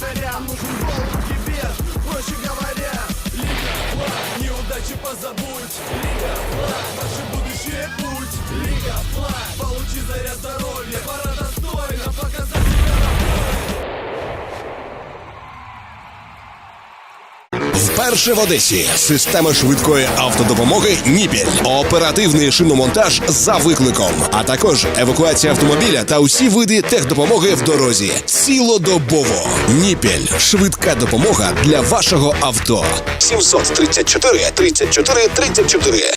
вратарям нужен гол кибер Проще говоря, Лига Флаг Неудачи позабудь. Лига Флаг Ваше будущее путь. Лига Флаг Получи заряд здоровья. Пора Вперше в Одесі система швидкої автодопомоги Ніпіль, оперативний шиномонтаж за викликом, а також евакуація автомобіля та усі види техдопомоги в дорозі. Цілодобово. Ніпіль швидка допомога для вашого авто. 734 34 34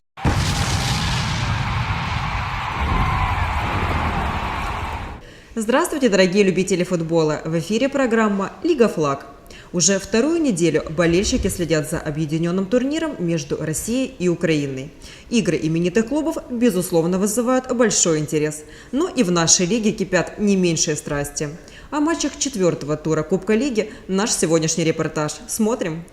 Здравствуйте, дорогие любители футбола! В эфире программа «Лига Флаг». Уже вторую неделю болельщики следят за объединенным турниром между Россией и Украиной. Игры именитых клубов, безусловно, вызывают большой интерес. Но и в нашей лиге кипят не меньшие страсти. О матчах четвертого тура Кубка Лиги наш сегодняшний репортаж. Смотрим!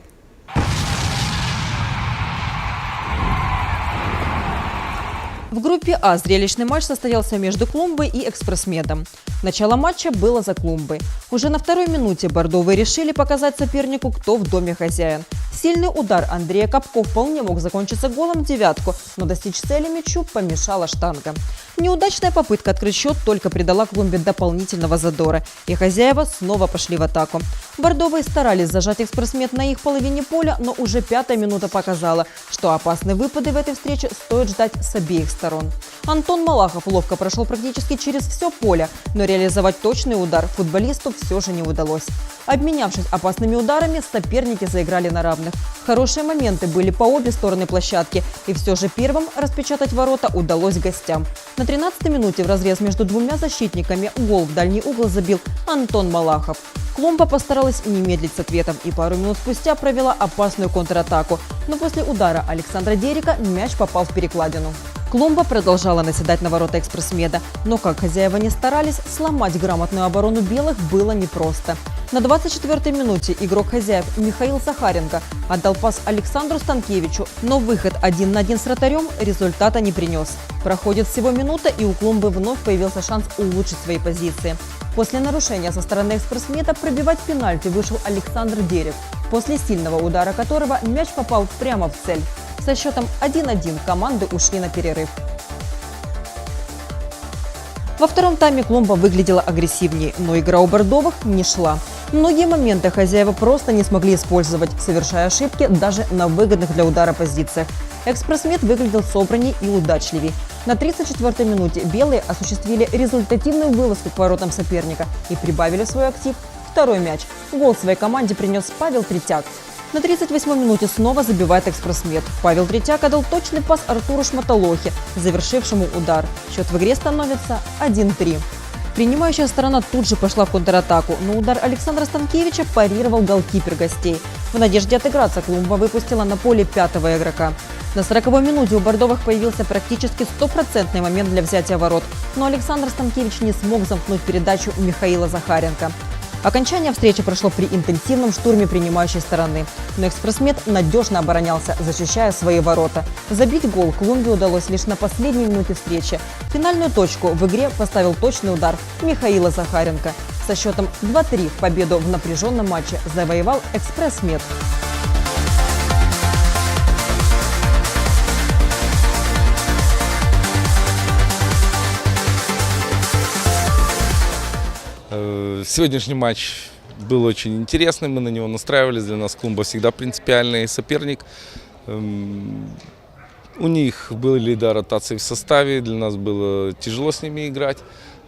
В группе А зрелищный матч состоялся между Клумбой и Экспрессмедом. Начало матча было за Клумбой. Уже на второй минуте бордовые решили показать сопернику, кто в доме хозяин. Сильный удар Андрея Капко вполне мог закончиться голом в девятку, но достичь цели мячу помешала штанга. Неудачная попытка открыть счет только придала Клумбе дополнительного задора, и хозяева снова пошли в атаку. Бордовые старались зажать экспрессмет на их половине поля, но уже пятая минута показала, что опасные выпады в этой встрече стоит ждать с обеих сторон. Антон Малахов ловко прошел практически через все поле, но реализовать точный удар футболисту все же не удалось. Обменявшись опасными ударами, соперники заиграли на равных. Хорошие моменты были по обе стороны площадки, и все же первым распечатать ворота удалось гостям. На 13-й минуте в разрез между двумя защитниками гол в дальний угол забил Антон Малахов. Клумба постаралась не медлить с ответом и пару минут спустя провела опасную контратаку. Но после удара Александра Дерика мяч попал в перекладину. Клумба продолжала наседать на ворота экспрессмеда, но как хозяева не старались, сломать грамотную оборону белых было непросто. На 24-й минуте игрок хозяев Михаил Сахаренко отдал пас Александру Станкевичу, но выход один на один с вратарем результата не принес. Проходит всего минута, и у Клумбы вновь появился шанс улучшить свои позиции. После нарушения со стороны экспрессмета пробивать пенальти вышел Александр Дерев, после сильного удара которого мяч попал прямо в цель. Со счетом 1-1 команды ушли на перерыв. Во втором тайме Клумба выглядела агрессивнее, но игра у бордовых не шла. Многие моменты хозяева просто не смогли использовать, совершая ошибки даже на выгодных для удара позициях. Экспрессмет выглядел собранней и удачливее. На 34-й минуте белые осуществили результативную вылазку к воротам соперника и прибавили свой актив второй мяч. Гол своей команде принес Павел Третьяк. На 38-й минуте снова забивает экспрессмет. Павел Третьяк отдал точный пас Артуру Шматолохе, завершившему удар. Счет в игре становится 1-3. Принимающая сторона тут же пошла в контратаку, но удар Александра Станкевича парировал голкипер гостей. В надежде отыграться Клумба выпустила на поле пятого игрока. На 40-й минуте у бордовых появился практически стопроцентный момент для взятия ворот, но Александр Станкевич не смог замкнуть передачу Михаила Захаренко. Окончание встречи прошло при интенсивном штурме принимающей стороны. Но экспрессмет надежно оборонялся, защищая свои ворота. Забить гол Клумбе удалось лишь на последней минуте встречи. Финальную точку в игре поставил точный удар Михаила Захаренко. Со счетом 2-3 победу в напряженном матче завоевал экспрессмет. Э, Сегодняшний матч был очень интересный, мы на него настраивались. Для нас Клумба всегда принципиальный соперник. Эм, У них были да, ротации в составе, для нас было тяжело с ними играть.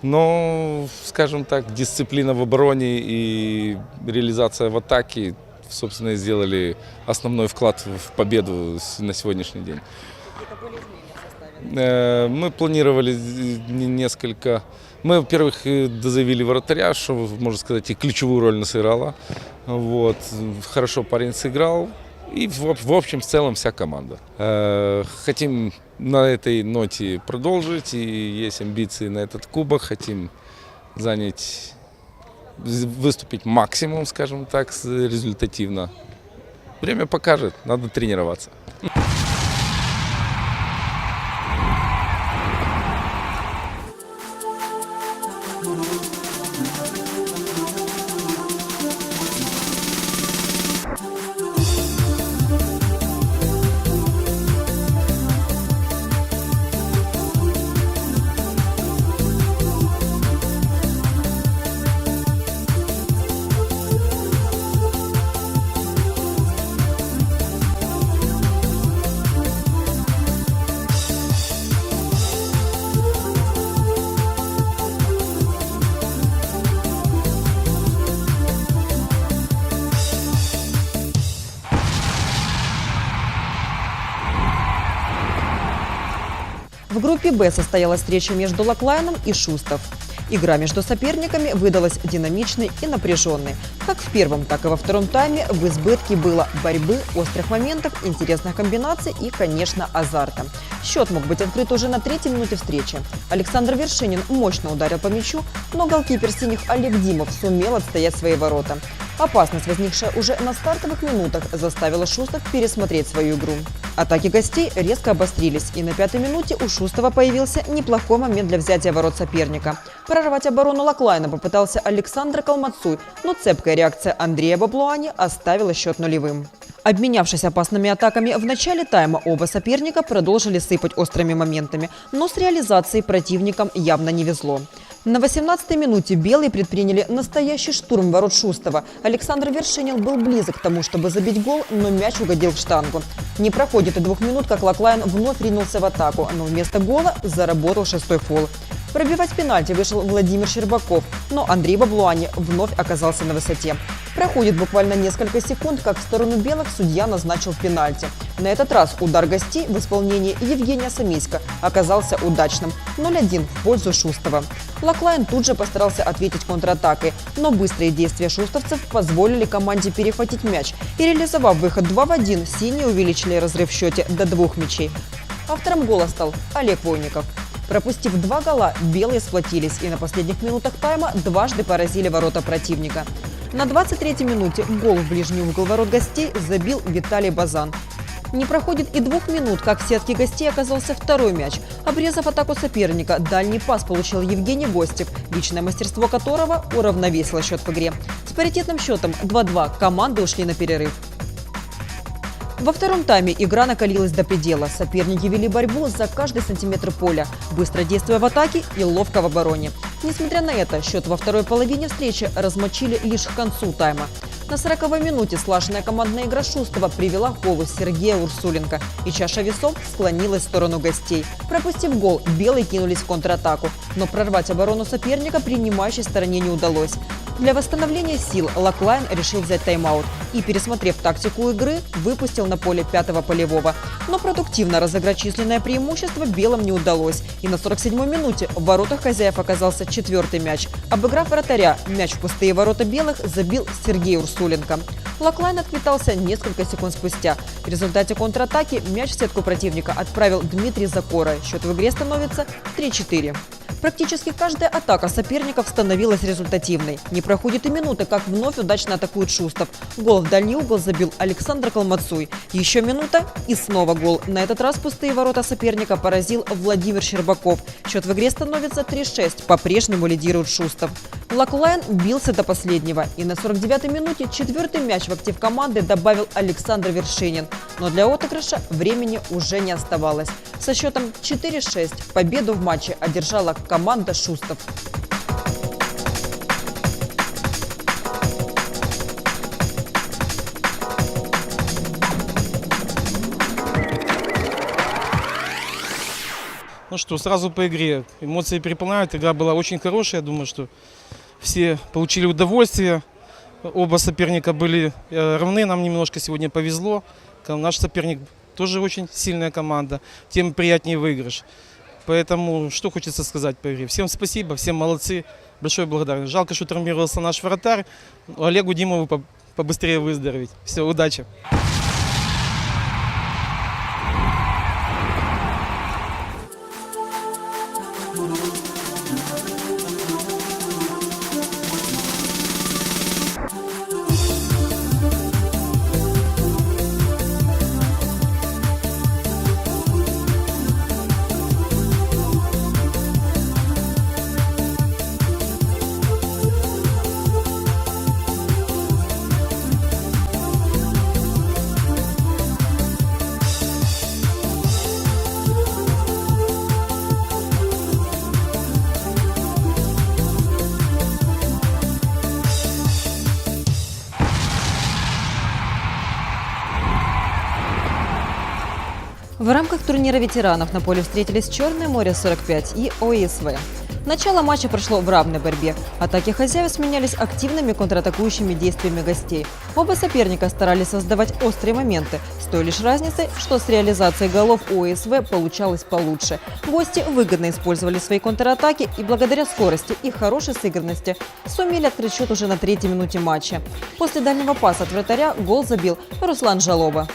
Но, скажем так, дисциплина в обороне и реализация в атаке, собственно, сделали основной вклад в победу на сегодняшний день. Э, Мы планировали не- несколько... Мы, во-первых, дозавели вратаря, что, можно сказать, и ключевую роль она сыграла. Вот. Хорошо парень сыграл. И, в, об- в общем, в целом, вся команда. Э, Хотим на этой ноте продолжить. И есть амбиции на этот кубок. Хотим занять, выступить максимум, скажем так, результативно. Время покажет, надо тренироваться. Группе «Б» состоялась встреча между Лаклайном и Шустов. Игра между соперниками выдалась динамичной и напряженной. Как в первом, так и во втором тайме в избытке было борьбы, острых моментов, интересных комбинаций и, конечно, азарта. Счет мог быть открыт уже на третьей минуте встречи. Александр Вершинин мощно ударил по мячу, но голкипер синих Олег Димов сумел отстоять свои ворота. Опасность, возникшая уже на стартовых минутах, заставила Шустов пересмотреть свою игру. Атаки гостей резко обострились, и на пятой минуте у Шустова появился неплохой момент для взятия ворот соперника. Прорвать оборону Лаклайна попытался Александр Калмацуй, но цепкая реакция Андрея Баблуани оставила счет нулевым. Обменявшись опасными атаками в начале тайма, оба соперника продолжили сыпать острыми моментами, но с реализацией противникам явно не везло. На 18-й минуте белые предприняли настоящий штурм ворот Шустова. Александр Вершинин был близок к тому, чтобы забить гол, но мяч угодил в штангу. Не проходит и двух минут, как Лаклайн вновь ринулся в атаку, но вместо гола заработал шестой фол. Пробивать пенальти вышел Владимир Щербаков, но Андрей Баблуани вновь оказался на высоте. Проходит буквально несколько секунд, как в сторону белых судья назначил пенальти. На этот раз удар гостей в исполнении Евгения Самиська оказался удачным – 0-1 в пользу Шустова. Лаклайн тут же постарался ответить контратакой, но быстрые действия шустовцев позволили команде перехватить мяч и, реализовав выход 2 в 1, синие увеличили разрыв в счете до двух мячей. Автором гола стал Олег Войников. Пропустив два гола, белые сплотились и на последних минутах тайма дважды поразили ворота противника. На 23-й минуте гол в ближний угол ворот гостей забил Виталий Базан. Не проходит и двух минут, как в сетке гостей оказался второй мяч. Обрезав атаку соперника, дальний пас получил Евгений Гостев, личное мастерство которого уравновесило счет в игре. С паритетным счетом 2-2 команды ушли на перерыв. Во втором тайме игра накалилась до предела. Соперники вели борьбу за каждый сантиметр поля, быстро действуя в атаке и ловко в обороне. Несмотря на это, счет во второй половине встречи размочили лишь к концу тайма. На 40-й минуте слаженная командная игра Шустова привела к голу Сергея Урсуленко, и чаша весов склонилась в сторону гостей. Пропустив гол, белые кинулись в контратаку, но прорвать оборону соперника принимающей стороне не удалось. Для восстановления сил Лаклайн решил взять тайм-аут и, пересмотрев тактику игры, выпустил на поле пятого полевого. Но продуктивно разыграть численное преимущество белым не удалось. И на 47-й минуте в воротах хозяев оказался четвертый мяч. Обыграв вратаря, мяч в пустые ворота белых забил Сергей Урсуленко. Лаклайн отметался несколько секунд спустя. В результате контратаки мяч в сетку противника отправил Дмитрий Закора. Счет в игре становится 3-4. Практически каждая атака соперников становилась результативной. Не проходит и минуты, как вновь удачно атакует Шустов. Гол в дальний угол забил Александр Калмацуй. Еще минута и снова гол. На этот раз пустые ворота соперника поразил Владимир Щербаков. Счет в игре становится 3-6. По-прежнему лидирует Шустов. Лаклайн бился до последнего. И на 49-й минуте четвертый мяч в актив команды добавил Александр Вершинин. Но для отыгрыша времени уже не оставалось. Со счетом 4-6 победу в матче одержала команда Шустов. Ну что, сразу по игре. Эмоции переполняют. Игра была очень хорошая. Я думаю, что все получили удовольствие. Оба соперника были э, равны. Нам немножко сегодня повезло. Наш соперник тоже очень сильная команда. Тем приятнее выигрыш. Поэтому что хочется сказать по игре. Всем спасибо, всем молодцы. Большое благодарность. Жалко, что травмировался наш вратарь. Олегу Димову по- побыстрее выздороветь. Все, удачи. Турнира ветеранов на поле встретились Черное море 45 и ОИСВ. Начало матча прошло в равной борьбе. Атаки хозяев сменялись активными контратакующими действиями гостей. Оба соперника старались создавать острые моменты, с той лишь разницей, что с реализацией голов у ОСВ получалось получше. Гости выгодно использовали свои контратаки и благодаря скорости и хорошей сыгранности сумели открыть счет уже на третьей минуте матча. После дальнего паса от вратаря гол забил Руслан Жалоба.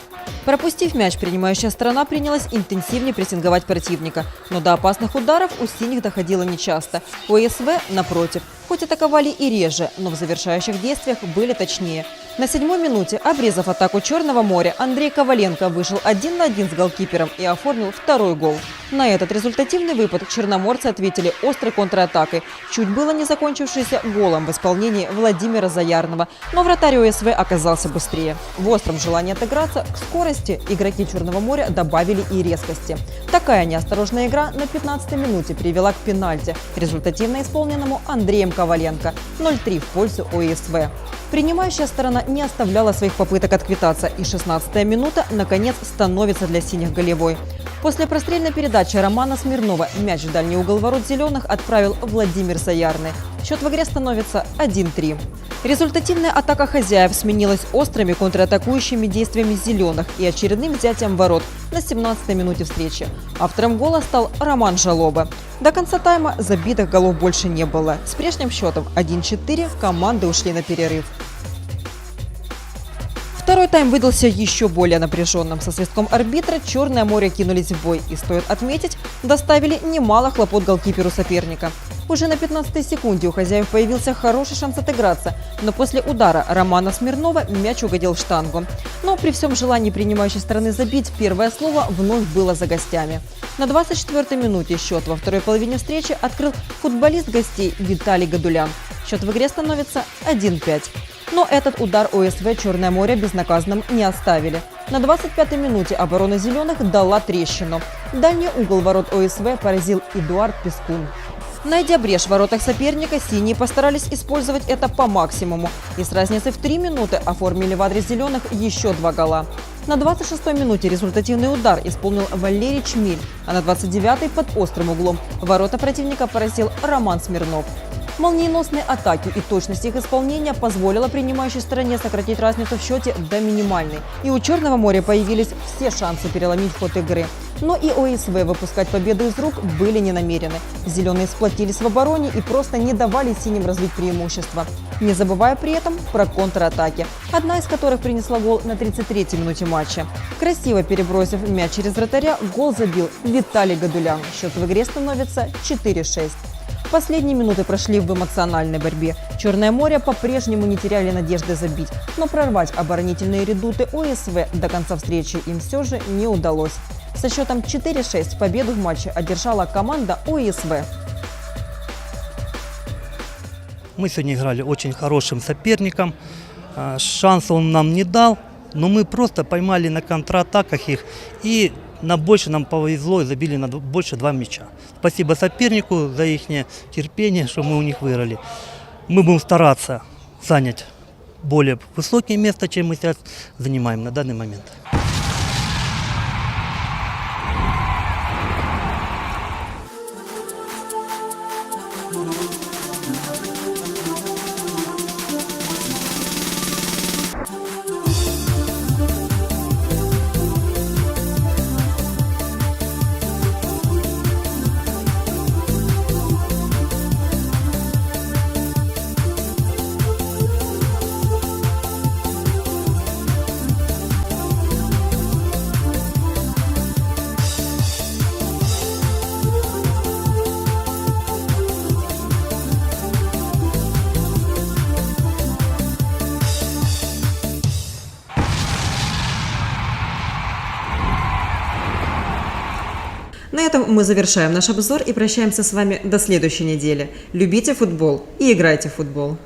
Пропустив мяч, принимающая сторона принялась интенсивнее прессинговать противника. Но до опасных ударов у синих доходило нечасто. У СВ, напротив, хоть атаковали и реже, но в завершающих действиях были точнее. На седьмой минуте, обрезав атаку Черного моря, Андрей Коваленко вышел один на один с голкипером и оформил второй гол. На этот результативный выпад черноморцы ответили острой контратакой, чуть было не закончившейся голом в исполнении Владимира Заярного, но вратарь ОСВ оказался быстрее. В остром желании отыграться к скорости игроки Черного моря добавили и резкости. Такая неосторожная игра на 15-й минуте привела к пенальти, результативно исполненному Андреем Коваленко 0-3 в пользу ОСВ. Принимающая сторона не оставляла своих попыток отквитаться, и 16-я минута, наконец, становится для синих голевой. После прострельной передачи Романа Смирнова мяч в дальний угол ворот «Зеленых» отправил Владимир Заярный. Счет в игре становится 1-3. Результативная атака хозяев сменилась острыми контратакующими действиями «Зеленых» и очередным взятием ворот на 17-й минуте встречи. Автором гола стал Роман Жалоба. До конца тайма забитых голов больше не было. С прежним счетом 1-4 команды ушли на перерыв. Второй тайм выдался еще более напряженным. Со свистком арбитра Черное море кинулись в бой. И, стоит отметить, доставили немало хлопот голкиперу соперника. Уже на 15-й секунде у хозяев появился хороший шанс отыграться, но после удара Романа Смирнова мяч угодил в штангу. Но при всем желании принимающей стороны забить, первое слово вновь было за гостями. На 24-й минуте счет во второй половине встречи открыл футболист гостей Виталий Гадулян. Счет в игре становится 1-5. Но этот удар ОСВ «Черное море» безнаказанным не оставили. На 25-й минуте оборона «Зеленых» дала трещину. Дальний угол ворот ОСВ поразил Эдуард Пескун. Найдя брешь в воротах соперника, синие постарались использовать это по максимуму. И с разницей в 3 минуты оформили в адрес «Зеленых» еще два гола. На 26-й минуте результативный удар исполнил Валерий Чмиль, а на 29-й под острым углом ворота противника поразил Роман Смирнов. Молниеносные атаки и точность их исполнения позволила принимающей стороне сократить разницу в счете до минимальной. И у Черного моря появились все шансы переломить ход игры. Но и ОСВ выпускать победу из рук были не намерены. Зеленые сплотились в обороне и просто не давали синим развить преимущество. Не забывая при этом про контратаки, одна из которых принесла гол на 33-й минуте матча. Красиво перебросив мяч через вратаря, гол забил Виталий Гадулян. Счет в игре становится 4-6. Последние минуты прошли в эмоциональной борьбе. Черное море по-прежнему не теряли надежды забить, но прорвать оборонительные редуты ОСВ до конца встречи им все же не удалось. Со счетом 4-6 победу в матче одержала команда ОСВ. Мы сегодня играли очень хорошим соперником. А, Шанс он нам не дал, но мы просто поймали на контратаках их и на больше нам повезло и забили на больше два мяча. Спасибо сопернику за их терпение, что мы у них выиграли. Мы будем стараться занять более высокое место, чем мы сейчас занимаем на данный момент. На этом мы завершаем наш обзор и прощаемся с вами до следующей недели. Любите футбол и играйте в футбол.